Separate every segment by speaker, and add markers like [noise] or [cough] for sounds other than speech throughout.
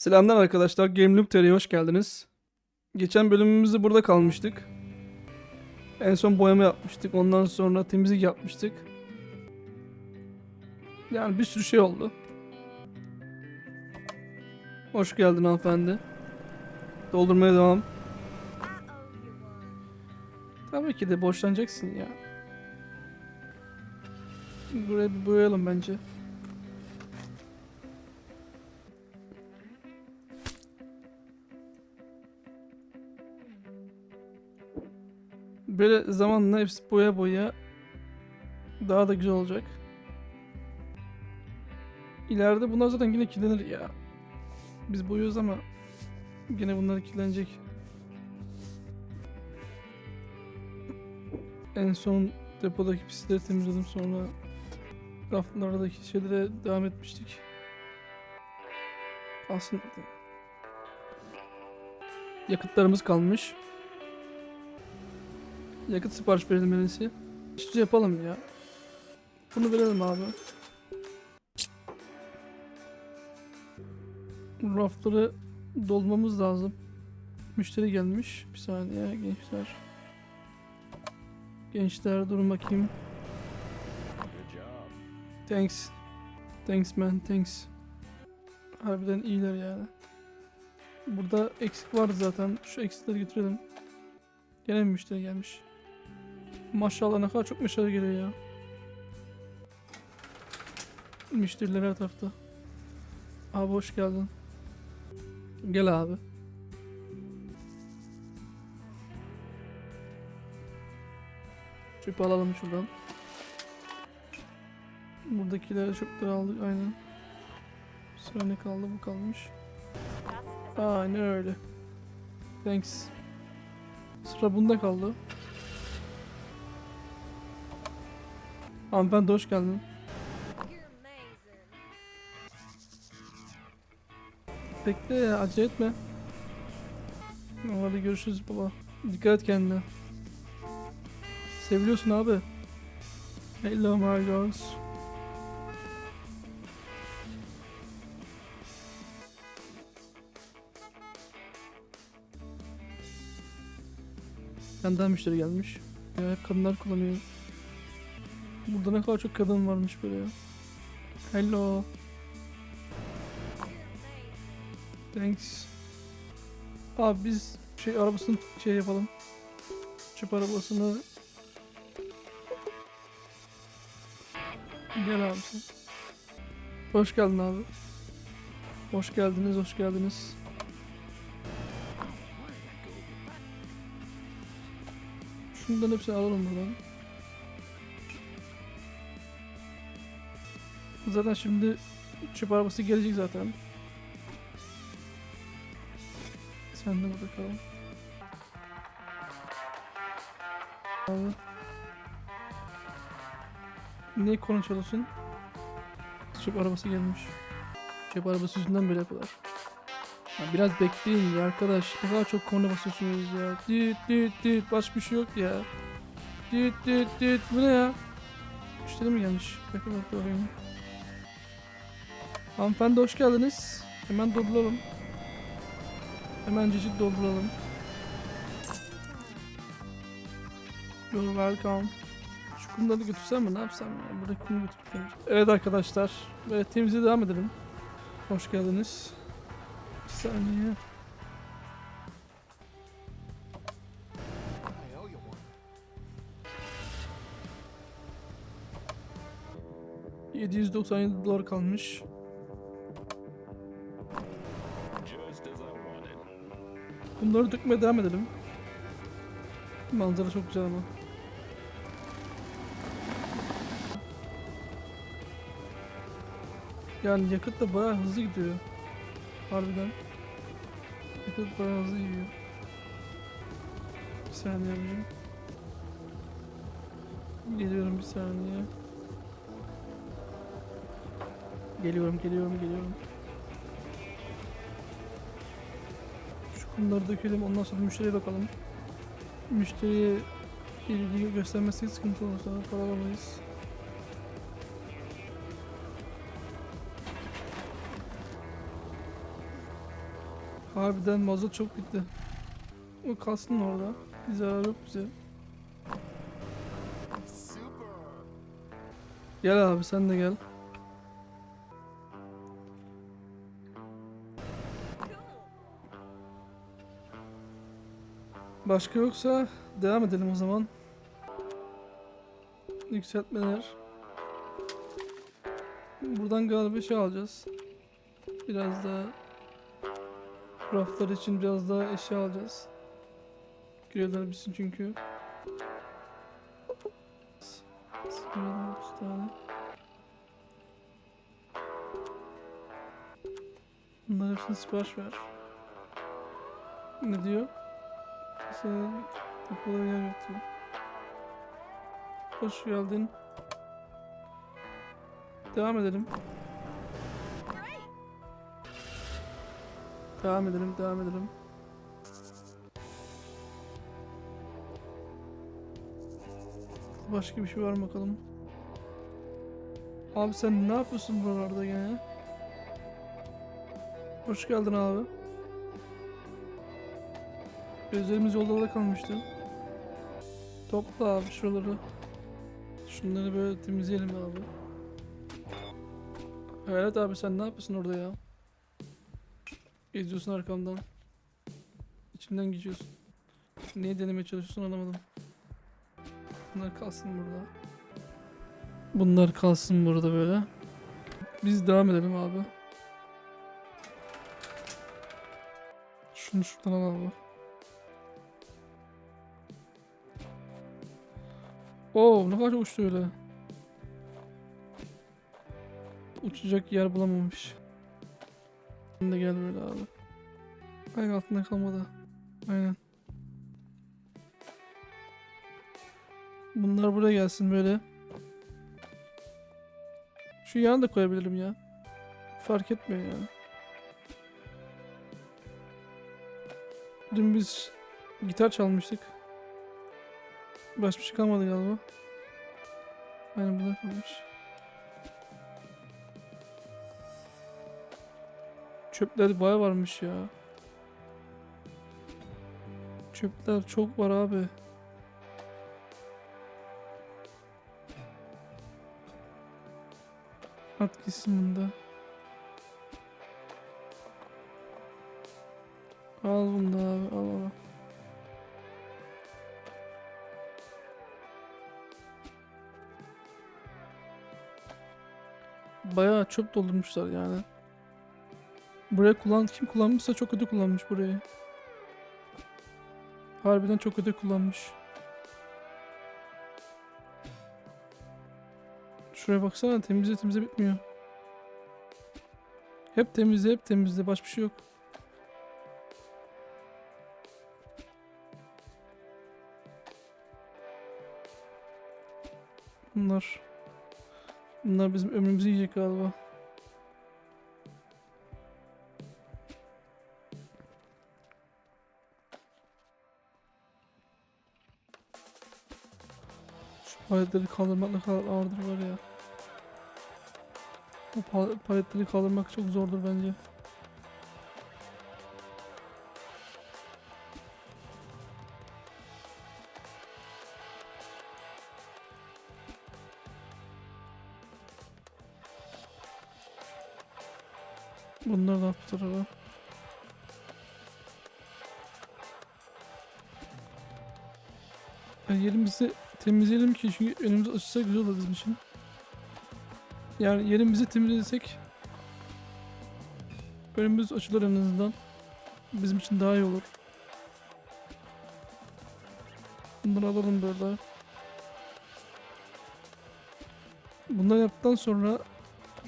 Speaker 1: Selamlar arkadaşlar. Game Loop TR'ye hoş geldiniz. Geçen bölümümüzde burada kalmıştık. En son boyama yapmıştık. Ondan sonra temizlik yapmıştık. Yani bir sürü şey oldu. Hoş geldin hanımefendi. Doldurmaya devam. Tabii ki de borçlanacaksın ya. Buraya bir boyayalım bence. Böyle zamanla hepsi boya boya daha da güzel olacak. İleride bunlar zaten yine kirlenir ya. Biz boyuyoruz ama yine bunlar kirlenecek. En son depodaki pisleri temizledim sonra raflardaki şeylere devam etmiştik. Aslında yakıtlarımız kalmış. Yakıt sipariş iyisi. İşte yapalım ya. Bunu verelim abi. Rafları dolmamız lazım. Müşteri gelmiş. Bir saniye gençler. Gençler durun bakayım. Thanks. Thanks man thanks. Harbiden iyiler yani. Burada eksik vardı zaten. Şu eksikleri götürelim. Bir müşteri gelmiş. Maşallah ne kadar çok müşteri geliyor ya. Müşteriler her tarafta. Abi hoş geldin. Gel abi. Çöpü alalım şuradan. Buradakileri çöpleri aldık aynen. Sıra ne kaldı bu kalmış. Aynen öyle. Thanks. Sıra bunda kaldı. Hanımefendi hoş geldin. Bekle ya acele etme. Hadi görüşürüz baba. Dikkat et kendine. Seviliyorsun abi. Hello my girls. Benden müşteri gelmiş. Ya hep kadınlar kullanıyor. Burada ne kadar çok kadın varmış böyle ya. Hello. Thanks. Abi biz şey arabasını şey yapalım. Çöp arabasını Gel abi. Hoş geldin abi. Hoş geldiniz, hoş geldiniz. Şundan hepsini alalım buradan. Zaten şimdi çöp arabası gelecek zaten. Sen de burada kal. Abi. Niye korna çalıyorsun? Çöp arabası gelmiş. Çöp arabası yüzünden böyle yapıyorlar. Ya biraz bekleyin ya arkadaş. Ne kadar çok korna basıyorsunuz ya. Düt düt düt. Başka bir şey yok ya. Düt düt düt. Bu ne ya? Müşteri mi gelmiş? Bakın bak bakayım. Hanımefendi hoş geldiniz. Hemen dolduralım. Hemen cicik dolduralım. You're welcome. Şu kumları götürsem mi? Ne yapsam ya? Burada kumu götürüp Evet arkadaşlar. Evet temizliğe devam edelim. Hoş geldiniz. Bir saniye. ...797 dolar kalmış. Bunları dökmeye devam edelim. Manzara çok güzel ama. Yani yakıt da bayağı hızlı gidiyor. Harbiden. Yakıt bayağı hızlı gidiyor. Bir saniye abicim. Geliyorum bir saniye. Geliyorum, geliyorum, geliyorum. Şu kumları dökelim, ondan sonra müşteriye bakalım. Müşteriye ilgi göstermesi sıkıntı olursa para alamayız. Harbiden mazot çok bitti. O kalsın orada. Bir zarar yok bize. Gel abi sen de gel. Başka yoksa devam edelim o zaman. Yükseltmeler. Buradan galiba şey alacağız. Biraz daha raflar için biraz daha eşya alacağız. Görevler bitsin çünkü. Görevler 30 tane. Bunların hepsini sipariş ver. Ne diyor? Yer yok diyor. Hoş geldin. Devam edelim. Devam edelim, devam edelim. Başka bir şey var mı bakalım? Abi sen ne yapıyorsun buralarda gene? Hoş geldin abi. Gözlerimiz yolda kalmıştı. Topla abi şuraları. Şunları böyle temizleyelim abi. Evet abi sen ne yapıyorsun orada ya? Geziyorsun arkamdan. İçimden geçiyorsun. Neyi denemeye çalışıyorsun anlamadım. Bunlar kalsın burada. Bunlar kalsın burada böyle. Biz devam edelim abi. Şunu şuradan al abi. Oo ne kadar uçtu öyle. Uçacak yer bulamamış. Sen de gel böyle abi. Ayak altında kalmadı. Aynen. Bunlar buraya gelsin böyle. Şu yana da koyabilirim ya. Fark etmiyor yani. Dün biz gitar çalmıştık. Başka bir şey kalmadı galiba. Aynen bunlar kalmış. Çöpler baya varmış ya. Çöpler çok var abi. At bunda. Al bunu da abi al al. Bayağı çöp doldurmuşlar yani. Buraya kullan kim kullanmışsa çok kötü kullanmış burayı. Harbiden çok kötü kullanmış. Şuraya baksana temizle temizle bitmiyor. Hep temizle hep temizle başka bir şey yok. Bunlar Bunlar bizim ömrümüzü yiyecek galiba. Şu paletleri kaldırmak ne kadar ağırdır var ya. Pal- paletleri kaldırmak çok zordur bence. Yerimizi temizleyelim ki çünkü önümüz açılsa güzel olur bizim için. Yani yerimizi temizlesek önümüz açılır en azından. Bizim için daha iyi olur. Bunları alalım böyle. Bunları yaptıktan sonra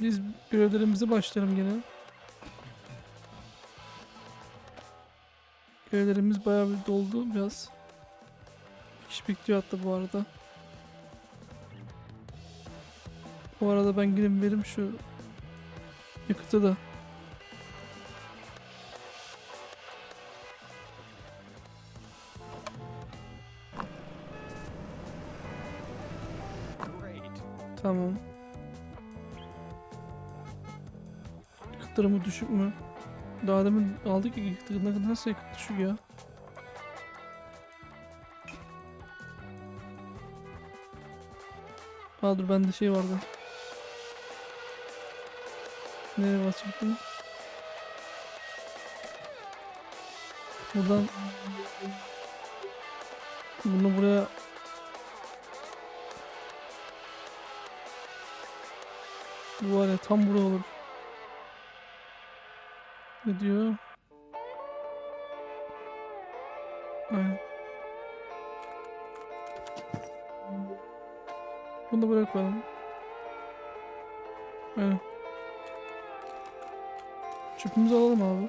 Speaker 1: biz görevlerimize başlayalım gene. Görevlerimiz bayağı bir doldu biraz. Kişi bekliyor hatta bu arada. Bu arada ben gidip verim şu yakıtı da. Tamam. Yakıt durumu düşük mü? Daha demin aldık ya. Ne- Nasıl yakıt düşük ya? Aa dur bende şey vardı. Nereye basacaktım? Buradan bunu buraya Bu var ya tam bura olur. Ne diyor? Bunu koyalım. Aynen. Çöpümüzü alalım abi.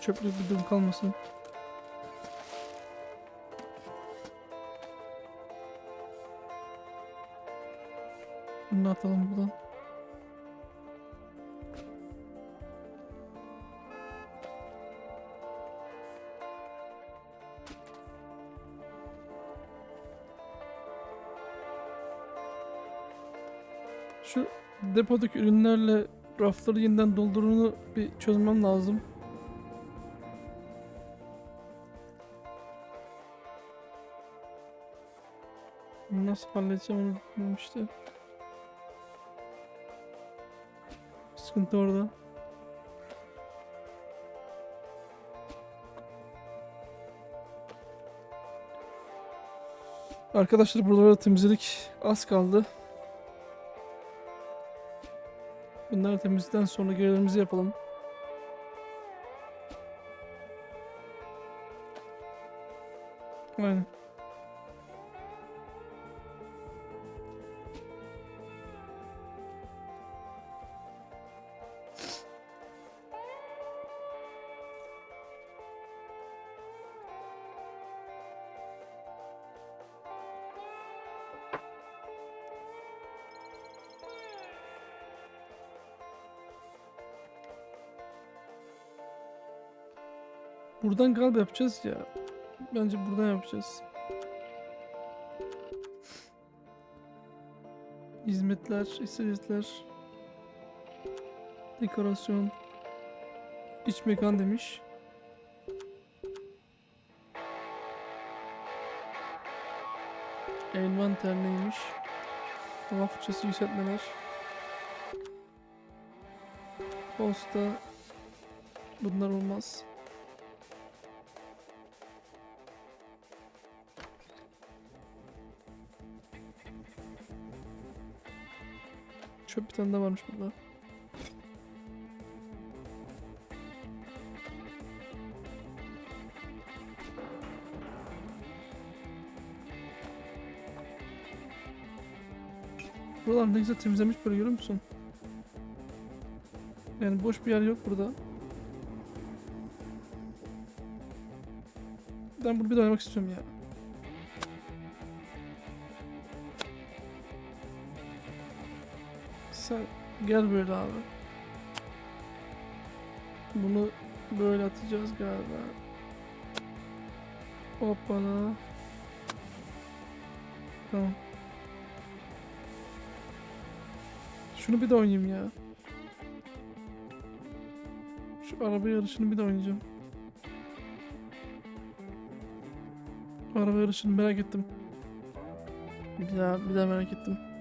Speaker 1: Çöplük bir durum kalmasın. Bunu atalım buradan. Şu depodaki ürünlerle rafları yeniden doldurunu bir çözmem lazım. Nasıl halledeceğim onu bilmiyorum işte. Sıkıntı orada. Arkadaşlar buraları temizledik. Az kaldı. Bunları temizledikten sonra görevlerimizi yapalım. Aynen. Buradan galiba yapacağız ya. Bence buradan yapacağız. Hizmetler, hizmetler. Dekorasyon. iç mekan demiş. Envanter neymiş? Hava fırçası yükseltmeler. Posta. Bunlar olmaz. Çöp bir tane daha varmış burada. Buralar ne güzel temizlemiş böyle görüyor musun? Yani boş bir yer yok burada. Ben bunu bir de oynamak istiyorum ya. Sen gel böyle abi. Bunu böyle atacağız galiba. Hoppala. Tamam. Şunu bir de oynayayım ya. Şu araba yarışını bir de oynayacağım. Araba yarışını merak ettim. Bir daha, bir daha merak ettim.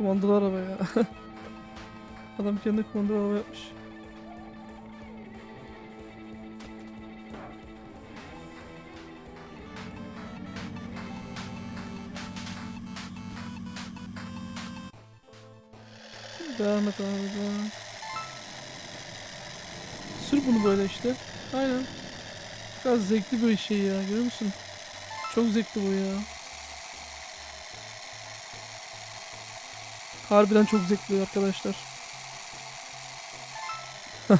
Speaker 1: Kumandalı araba ya. [laughs] Adam kendi kumandalı araba yapmış. Devam et abi devam. Sür bunu böyle işte. Aynen. Biraz zevkli bir şey ya görüyor musun? Çok zevkli bu ya. Harbiden çok zevkli arkadaşlar. [laughs]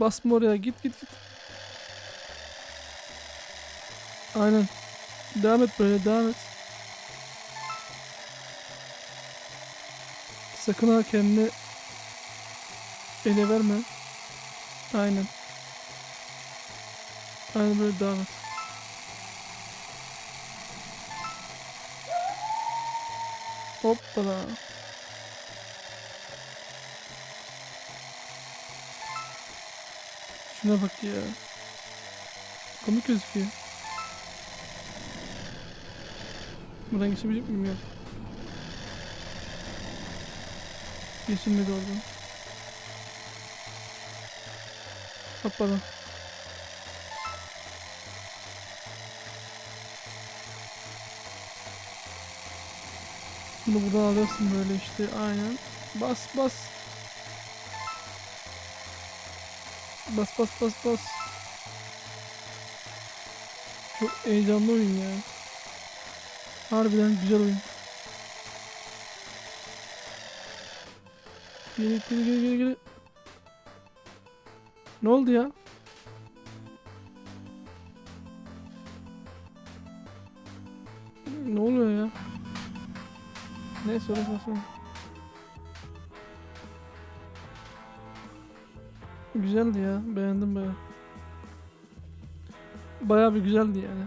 Speaker 1: Basma oraya git git git. Aynen. Devam et böyle devam et. Sakın ha kendini ele verme. Aynen. Aynen böyle devam et. Hoppala. Şuna bak ya. Komik gözüküyor. Buradan geçebilecek miyim ya? Geçilmedi oradan. Hoppala. Bunu buradan alırsın böyle işte aynen. Bas bas. Bas bas bas bas. Çok heyecanlı oyun ya. Harbiden güzel oyun. Geri geri geri geri. Ne oldu ya? Neyse orası olsun. Güzeldi ya. Beğendim baya. Baya bir güzeldi yani.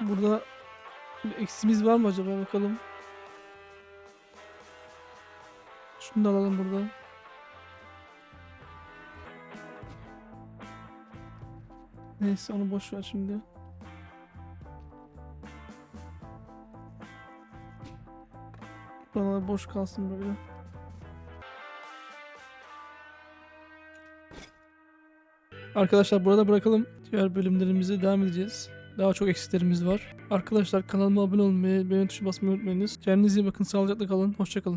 Speaker 1: Burada bir eksimiz var mı acaba bakalım. Şunu da alalım buradan. Neyse onu boş ver şimdi. Bana boş kalsın böyle. Arkadaşlar burada bırakalım. Diğer bölümlerimize devam edeceğiz. Daha çok eksiklerimiz var. Arkadaşlar kanalıma abone olmayı, beğeni tuşu basmayı unutmayınız. Kendinize iyi bakın, sağlıcakla kalın, hoşçakalın.